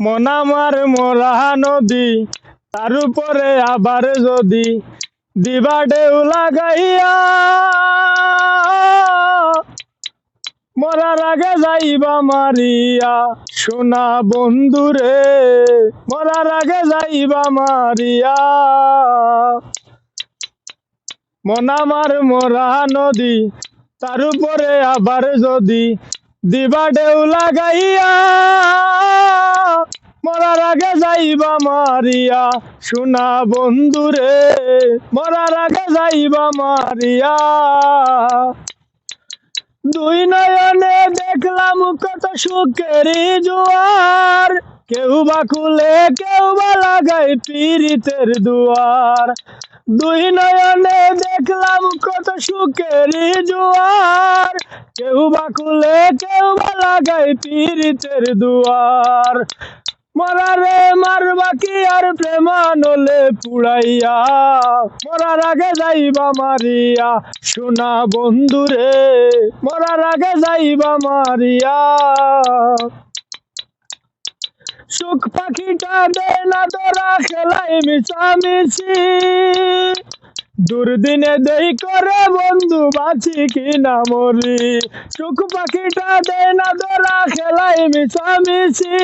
মন আমার নদী তার উপরে আবার যদি দিবা ঢেউ লাগাইয়া মরার আগে যাইবা মারিয়া, সোনা বন্ধুরে মরার আগে যাইবা মারিয়া। মন আমার মরা নদী তার উপরে আবার যদি দিবা ঢেউ লাগাইয়া মরার আগে যাইবা মারিয়া, সোনা বন্ধুরে মরার আগে যাইবা মারিয়া। দুই নয়নে দেখলাম কত সুখেরই জোয়ার। কেউ বা খুলে, কেউ বা লাগাই পীড়িতের দুয়ার। দুই নয়নে দেখলাম কত সুখেরই জোয়ার। কেউ বা খুলে, কেউ বা লাগাই পীড়িতের দুয়ার। মরারে মারবা কি আর প্রেমানলে পুড়াইয়া? মরার আগে যাইবা মারিয়া, সোনা বন্ধুরে। মরার আগে যাইবা মারিয়া। সুখ পাখিটা দে না তোরা খেলাই মিশামিশি। দুর্দিনে দেই করে বন্ধু বাঁচি কি না মরি? সুখ পাখিটা দে না তোরা খেলাই মিশামিশি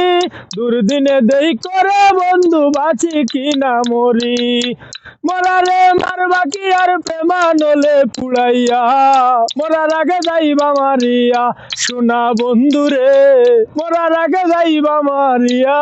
দুর্দিনে দেই করে বন্ধু বাঁচি কি না মরি? মরারে মারবা কি আর প্রেমানলে পুড়াইয়া। মরার আগে যাইবা মারিয়া, সোনা বন্ধুরে। মরার আগে যাইবা মারিয়া।